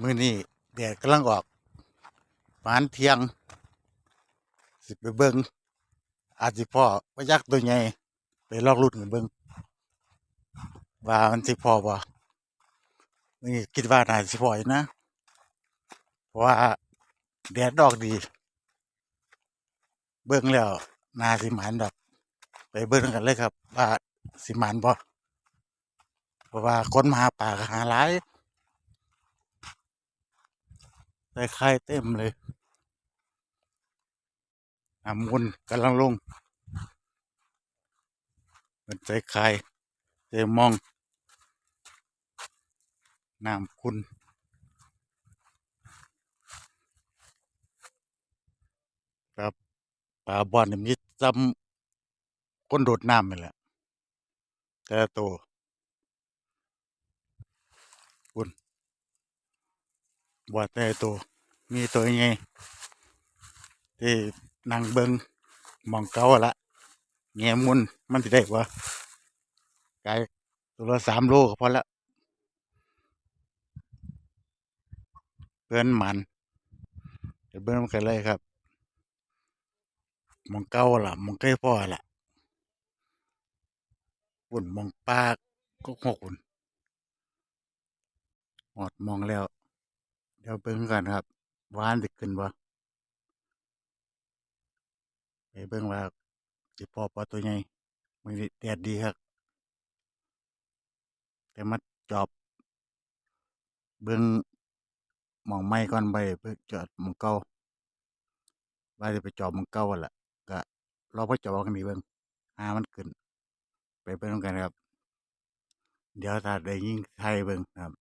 มื้อนี้แดดกำลังออกปาณเที่ยง สิไปเบิ่งอาจสิพ่อพยักตัวใหญ่ไปลอกรุ่นกันเบิ่งว่ามันสิพ่อบ่นี่คิดว่าน่าสิพออยู่นะ เพราะว่าแดดดอกดี เบิ่งแล้วนาสิหมานดอก ไปเบิ่งกันเลยครับ ว่าสิหมานบ่เพราะว่าคนมาหาปลาหาหลาย ได้ไข่เต็มเลยน้ำมุนกำลังลงเป็นใจไข่เจมองน้ำคุณครับปลาบอนนี่มีจำคนโดดน้ำนี่แหละ แต่ละตัวคุณบอดแต่ละตัว มีตัวยังไงที่นั่งเบิงมองเก่าละแง่มุนมันสิได้บ่ไกลตัวละสามโลก็พอละเพื่อนหมันเดี๋ยวเบิ่งกันเลยครับมองเก่าล่ะมองใกล้พ่อล่ะปุ่นมองปากก็หกปุ่นหอดมองแล้ว เดี๋ยวเบิ่งกันครับ วานสิขึ้นบ่ไปเบิ่งว่าสิพอปลาตัวใหญ่มือนี้แดดดีครับแต่มาจอบ เบิ่งมองไม้ก่อนไปเพื่อจอดมองเก่าว่าจะไปจอบมองเก่าหั่นล่ะก็รอพอจอบกันนี่เบิ่งหามันขึ้น ไปเบิ่งกันครับ เดี๋ยวถ้าได้ยิงไทยเบิ่งครับ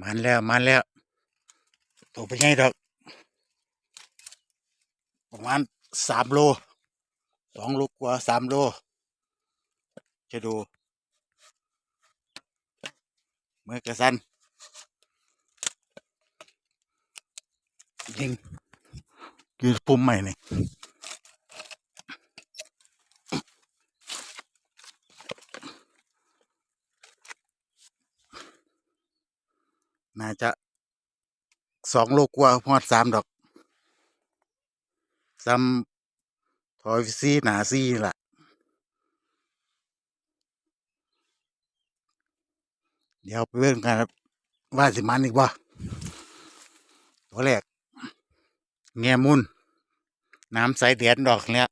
มันแล้วมันแล้ว ตัวเป็นไงดอก ประมาณสามโลสองโลกว่าสามโล จะดูเมื่อกระสันยิงยืนปุ่มใหม่นี่น่าจะ สองโลกว่าพอดสามดอกซ้ำทอยซีหนาซีล่ะ เดี๋ยวไปเบิ่งกันครับว่าสิมันอีกบ่ตัวแรกแง่มุนน้ำใสแดดดอกแล้ว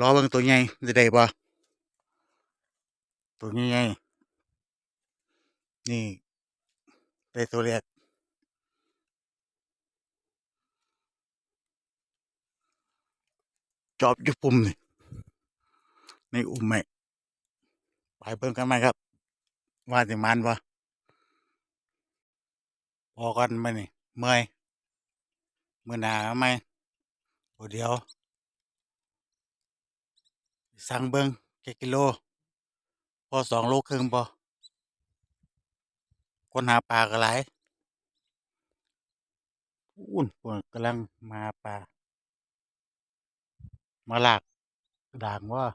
รอเบิ่งตัวใหญ่จะได้บ่ตัวใหญ่นี่ ๆนี่ได้ตัวแรกจอบยู่ปุ่มนี่ในอุ้มแม่ไปเบิ่งกันไหมครับ ว่าสิมันบ่พอกันไหมนี่ เมื่อยมื้อหนาไหมโอ้เดี๋ยว สั่งเบิ่งแค่กิโล พอสองโลครึ่งบ่ คนหาปลาก็หลายอุ้นพวกกำลังมาปลา มาหลากด่างว่า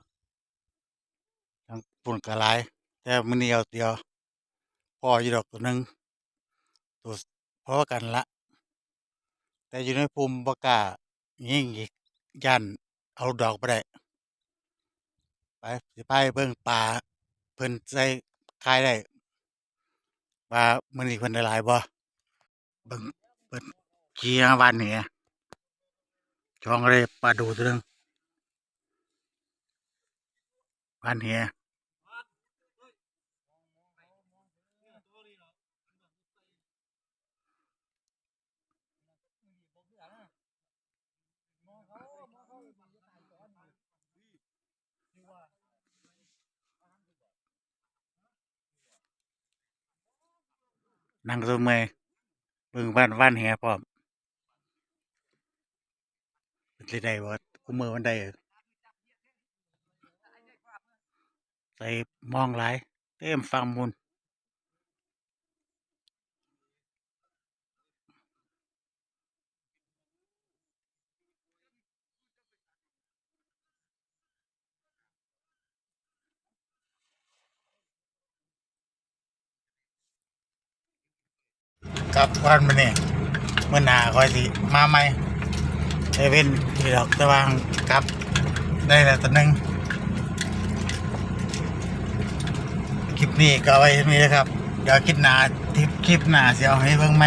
ทั้งปุ่นก็หลายแต่มื้อนี้เอาเดียว พออยู่ดอกตัวหนึงตัวพอกันละ แต่อยู่ในภูมิบ่กล้ายิ่งอีกย่านเอาดอกบ่ได้ ไปสิไปเบิ่งปลาเพิ่นใส่ขายได้ ว่ามันอนี้เพิ่นได้หลายบ่เบิ่งเปิดเกียร์วันนี่ช่องเลยปลาดูตัวนึงวันเนี้ นั่งซุเมื่อยเบิ่งวันวันแหพร้อมเป็นสิได้บ่คุมื้อมันได้ใส่มองหลายเต็มฟังมูล กลับวันมาเนี่ยเมื่อหนาคอยสิมาใหม่เอเว่นที่ดอกตะวางกลับได้แล้วตัวหนึงคลิปนี้ก็ไว้มีนะครับ เดี๋ยวคลิปหน้าทิปคลิปหน้าเสียเอาให้เบิ่งไหม